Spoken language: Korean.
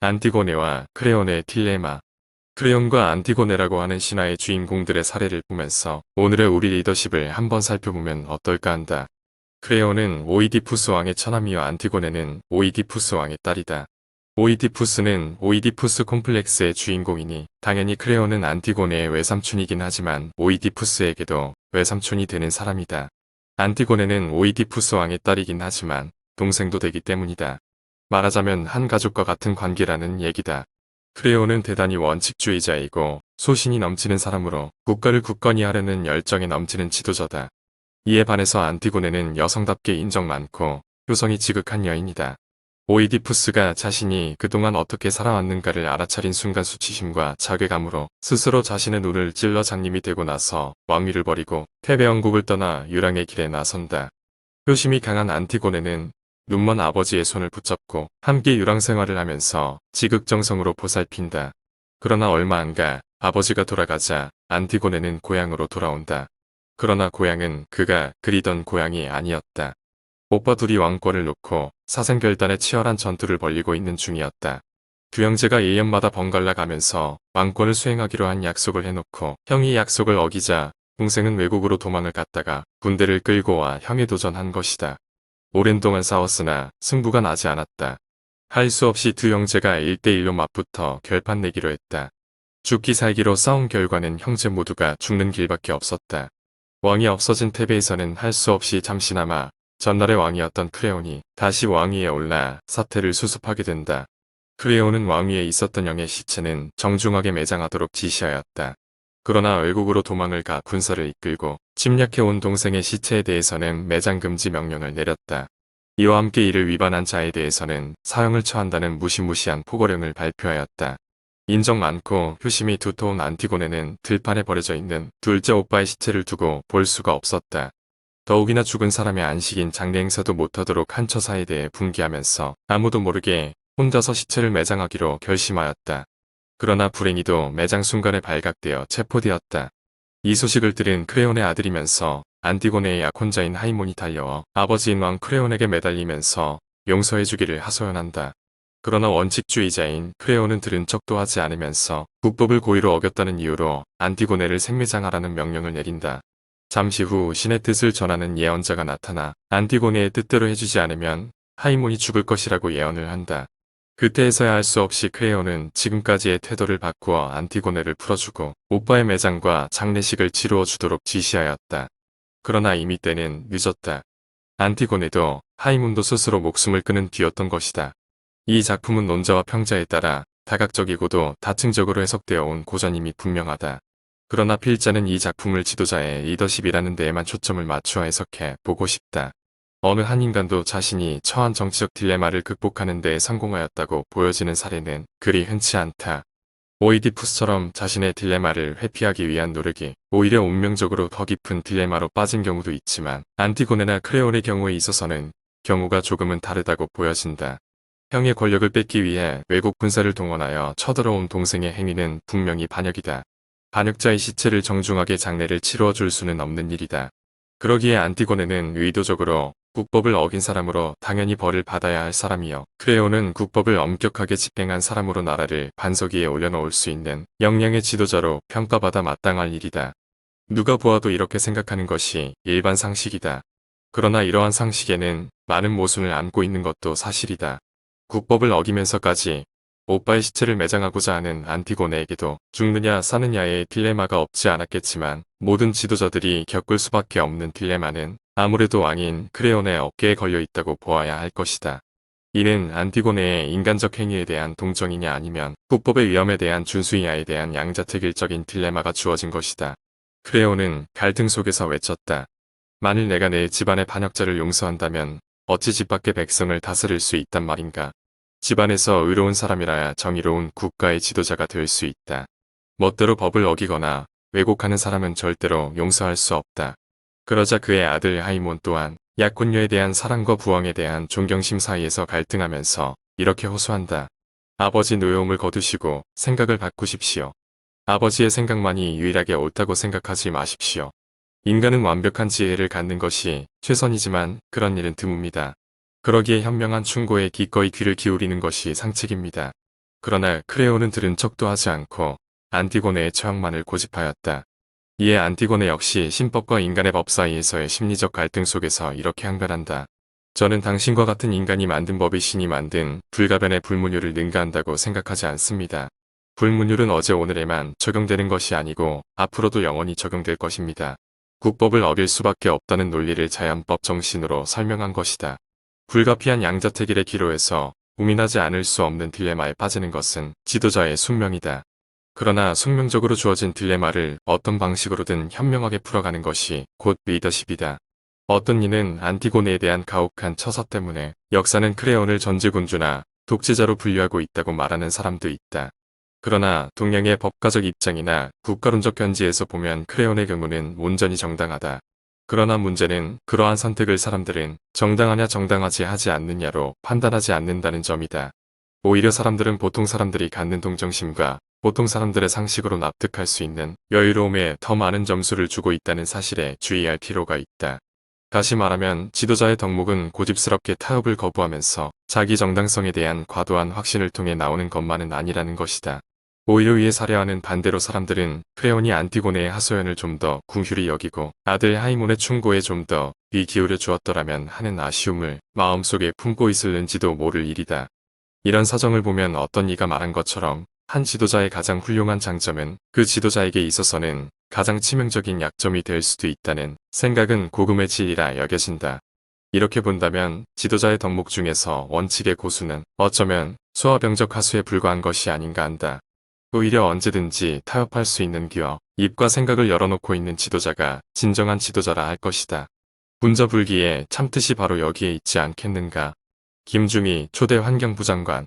안티고네와 크레온의 딜레마 크레온과 안티고네라고 하는 신화의 주인공들의 사례를 보면서 오늘의 우리 리더십을 한번 살펴보면 어떨까 한다. 크레온은 오이디푸스 왕의 처남이요 안티고네는 오이디푸스 왕의 딸이다. 오이디푸스는 오이디푸스 콤플렉스의 주인공이니 당연히 크레온은 안티고네의 외삼촌이긴 하지만 오이디푸스에게도 외삼촌이 되는 사람이다. 안티고네는 오이디푸스 왕의 딸이긴 하지만 동생도 되기 때문이다. 말하자면 한 가족과 같은 관계라는 얘기다. 크레온은 대단히 원칙주의자이고 소신이 넘치는 사람으로 국가를 굳건히 하려는 열정에 넘치는 지도자다. 이에 반해서 안티고네는 여성답게 인정 많고 효성이 지극한 여인이다. 오이디푸스가 자신이 그동안 어떻게 살아왔는가를 알아차린 순간 수치심과 자괴감으로 스스로 자신의 눈을 찔러 장님이 되고 나서 왕위를 버리고 패배왕국을 떠나 유랑의 길에 나선다. 효심이 강한 안티고네는 눈먼 아버지의 손을 붙잡고 함께 유랑 생활을 하면서 지극정성으로 보살핀다. 그러나 얼마 안 가 아버지가 돌아가자 안티고네는 고향으로 돌아온다. 그러나 고향은 그가 그리던 고향이 아니었다. 오빠 둘이 왕권을 놓고 사생결단의 치열한 전투를 벌이고 있는 중이었다. 두 형제가 1년마다 번갈아 가면서 왕권을 수행하기로 한 약속을 해놓고 형이 약속을 어기자 동생은 외국으로 도망을 갔다가 군대를 끌고 와 형에 도전한 것이다. 오랜 동안 싸웠으나 승부가 나지 않았다. 할 수 없이 두 형제가 1대1로 맞붙어 결판 내기로 했다. 죽기 살기로 싸운 결과는 형제 모두가 죽는 길밖에 없었다. 왕이 없어진 테베에서는 할 수 없이 잠시나마 전날의 왕이었던 크레온이 다시 왕위에 올라 사태를 수습하게 된다. 크레온은 왕위에 있었던 영의 시체는 정중하게 매장하도록 지시하였다. 그러나 외국으로 도망을 가 군사를 이끌고 침략해온 동생의 시체에 대해서는 매장 금지 명령을 내렸다. 이와 함께 이를 위반한 자에 대해서는 사형을 처한다는 무시무시한 포고령을 발표하였다. 인정 많고 효심이 두터운 안티고네는 들판에 버려져 있는 둘째 오빠의 시체를 두고 볼 수가 없었다. 더욱이나 죽은 사람의 안식인 장례 행사도 못하도록 한 처사에 대해 분개하면서 아무도 모르게 혼자서 시체를 매장하기로 결심하였다. 그러나 불행히도 매장 순간에 발각되어 체포되었다. 이 소식을 들은 크레온의 아들이면서 안티고네의 약혼자인 하이몬이 달려와 아버지인 왕 크레온에게 매달리면서 용서해주기를 하소연한다. 그러나 원칙주의자인 크레온은 들은 척도 하지 않으면서 국법을 고의로 어겼다는 이유로 안티고네를 생매장하라는 명령을 내린다. 잠시 후 신의 뜻을 전하는 예언자가 나타나 안티고네의 뜻대로 해주지 않으면 하이몬이 죽을 것이라고 예언을 한다. 그때에서야 할 수 없이 크레온은 지금까지의 태도를 바꾸어 안티고네를 풀어주고 오빠의 매장과 장례식을 치루어 주도록 지시하였다. 그러나 이미 때는 늦었다. 안티고네도 하이문도 스스로 목숨을 끊은 뒤였던 것이다. 이 작품은 논자와 평자에 따라 다각적이고도 다층적으로 해석되어 온 고전임이 분명하다. 그러나 필자는 이 작품을 지도자의 리더십이라는 데에만 초점을 맞추어 해석해 보고 싶다. 어느 한 인간도 자신이 처한 정치적 딜레마를 극복하는 데 성공하였다고 보여지는 사례는 그리 흔치 않다. 오이디푸스처럼 자신의 딜레마를 회피하기 위한 노력이 오히려 운명적으로 더 깊은 딜레마로 빠진 경우도 있지만 안티고네나 크레온의 경우에 있어서는 경우가 조금은 다르다고 보여진다. 형의 권력을 뺏기 위해 외국 군사를 동원하여 쳐들어온 동생의 행위는 분명히 반역이다. 반역자의 시체를 정중하게 장례를 치루어 줄 수는 없는 일이다. 그러기에 안티고네는 의도적으로 국법을 어긴 사람으로 당연히 벌을 받아야 할 사람이요. 크레온은 국법을 엄격하게 집행한 사람으로 나라를 반석 위에 올려놓을 수 있는 역량의 지도자로 평가받아 마땅할 일이다. 누가 보아도 이렇게 생각하는 것이 일반 상식이다. 그러나 이러한 상식에는 많은 모순을 안고 있는 것도 사실이다. 국법을 어기면서까지 오빠의 시체를 매장하고자 하는 안티고네에게도 죽느냐 사느냐의 딜레마가 없지 않았겠지만 모든 지도자들이 겪을 수밖에 없는 딜레마는 아무래도 왕인 크레온의 어깨에 걸려 있다고 보아야 할 것이다. 이는 안티고네의 인간적 행위에 대한 동정이냐 아니면 국법의 위험에 대한 준수이냐에 대한 양자택일적인 딜레마가 주어진 것이다. 크레온은 갈등 속에서 외쳤다. 만일 내가 내 집안의 반역자를 용서한다면 어찌 집 밖의 백성을 다스릴 수 있단 말인가. 집안에서 의로운 사람이라야 정의로운 국가의 지도자가 될 수 있다. 멋대로 법을 어기거나 왜곡하는 사람은 절대로 용서할 수 없다. 그러자 그의 아들 하이몬 또한 약혼녀에 대한 사랑과 부왕에 대한 존경심 사이에서 갈등하면서 이렇게 호소한다. 아버지 노여움을 거두시고 생각을 바꾸십시오. 아버지의 생각만이 유일하게 옳다고 생각하지 마십시오. 인간은 완벽한 지혜를 갖는 것이 최선이지만 그런 일은 드뭅니다. 그러기에 현명한 충고에 기꺼이 귀를 기울이는 것이 상책입니다. 그러나 크레오는 들은 척도 하지 않고 안티고네의 처형만을 고집하였다. 이에 안티고네 역시 신법과 인간의 법 사이에서의 심리적 갈등 속에서 이렇게 항변한다. 저는 당신과 같은 인간이 만든 법이 신이 만든 불가변의 불문율을 능가한다고 생각하지 않습니다. 불문율은 어제 오늘에만 적용되는 것이 아니고 앞으로도 영원히 적용될 것입니다. 국법을 어길 수밖에 없다는 논리를 자연법 정신으로 설명한 것이다. 불가피한 양자택일의 기로에서 고민하지 않을 수 없는 딜레마에 빠지는 것은 지도자의 숙명이다. 그러나 숙명적으로 주어진 딜레마를 어떤 방식으로든 현명하게 풀어가는 것이 곧 리더십이다. 어떤 이는 안티고네에 대한 가혹한 처사 때문에 역사는 크레온을 전제군주나 독재자로 분류하고 있다고 말하는 사람도 있다. 그러나 동양의 법가적 입장이나 국가론적 견지에서 보면 크레온의 경우는 온전히 정당하다. 그러나 문제는 그러한 선택을 사람들은 정당하냐 정당하지 하지 않느냐로 판단하지 않는다는 점이다. 오히려 사람들은 보통 사람들이 갖는 동정심과 보통 사람들의 상식으로 납득할 수 있는 여유로움에 더 많은 점수를 주고 있다는 사실에 주의할 필요가 있다. 다시 말하면 지도자의 덕목은 고집스럽게 타협을 거부하면서 자기 정당성에 대한 과도한 확신을 통해 나오는 것만은 아니라는 것이다. 오히려 이에 사례하는 반대로 사람들은 크레온이 안티고네의 하소연을 좀 더 궁휼히 여기고 아들 하이몬의 충고에 좀 더 귀 기울여 주었더라면 하는 아쉬움을 마음속에 품고 있을는지도 모를 일이다. 이런 사정을 보면 어떤 이가 말한 것처럼 한 지도자의 가장 훌륭한 장점은 그 지도자에게 있어서는 가장 치명적인 약점이 될 수도 있다는 생각은 고금의 지이라 여겨진다. 이렇게 본다면 지도자의 덕목 중에서 원칙의 고수는 어쩌면 소화병적 하수에 불과한 것이 아닌가 한다. 오히려 언제든지 타협할 수 있는 기어 입과 생각을 열어놓고 있는 지도자가 진정한 지도자라 할 것이다. 분저불기의 참뜻이 바로 여기에 있지 않겠는가. 김중희 초대 환경부 장관